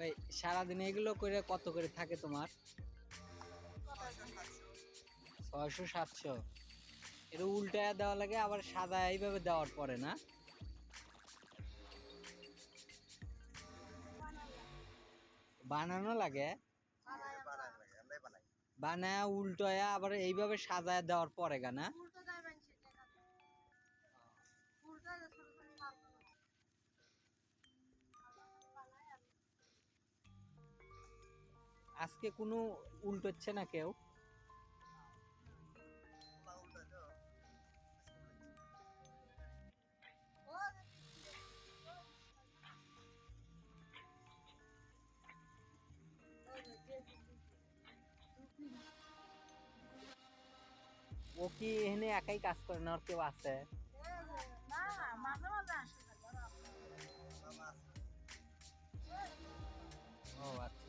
ভাই সারাদিন এগুলো করে কত করে থাকে তোমার? ছয়শো সাতশো। এটা উল্টায় দেওয়া লাগে আবার সাদা এইভাবে দেওয়ার পরে না? বানানো লাগে? বানায় উল্টোয়া আবার এইভাবে সাজায় দেওয়ার পরে গা না? আজকে কোনো উল্টোচ্ছে না কেউ। ও কি এখানে একাই কাজ করে না, আর কেউ আছে? ও আচ্ছা।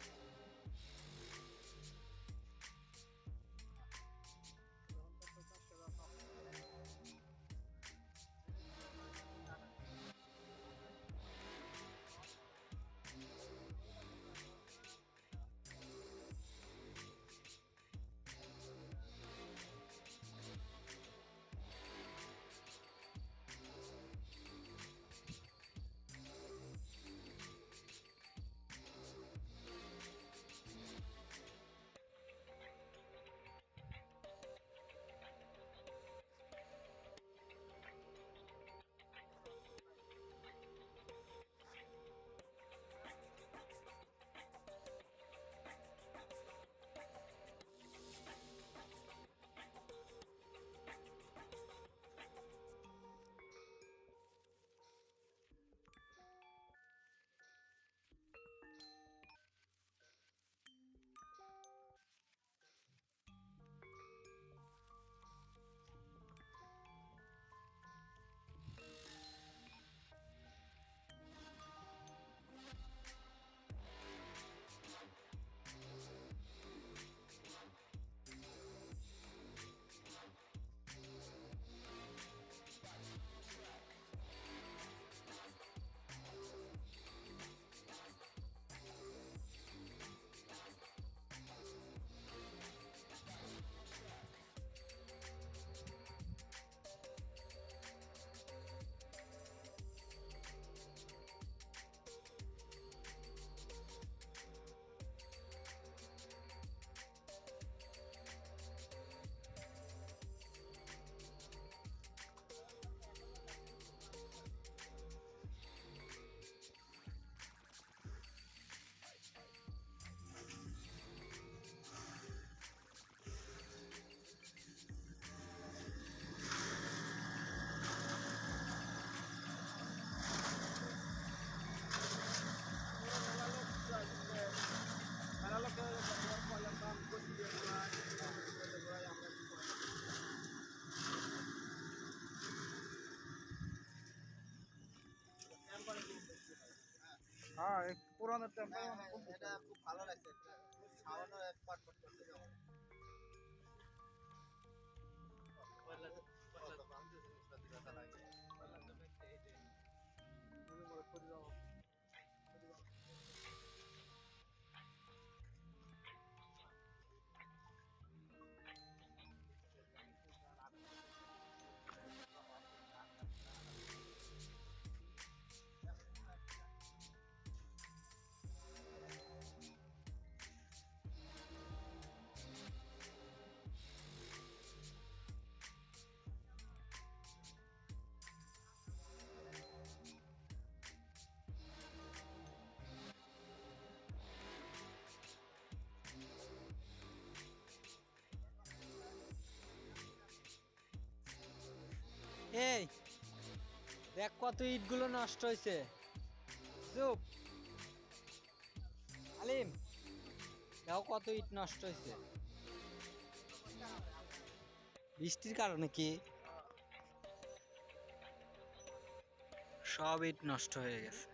হ্যাঁ পুরানো এটা খুব ভালো লাগছে খাওয়ানো এক পাট পাট করতে যাব এই, দেখ কত ইটগুলো নষ্ট হয়েছে চুপ। আলিম, দেখো কত ইট নষ্ট হয়েছে বৃষ্টির কারণে কি? সব ইট নষ্ট হয়ে গেছে।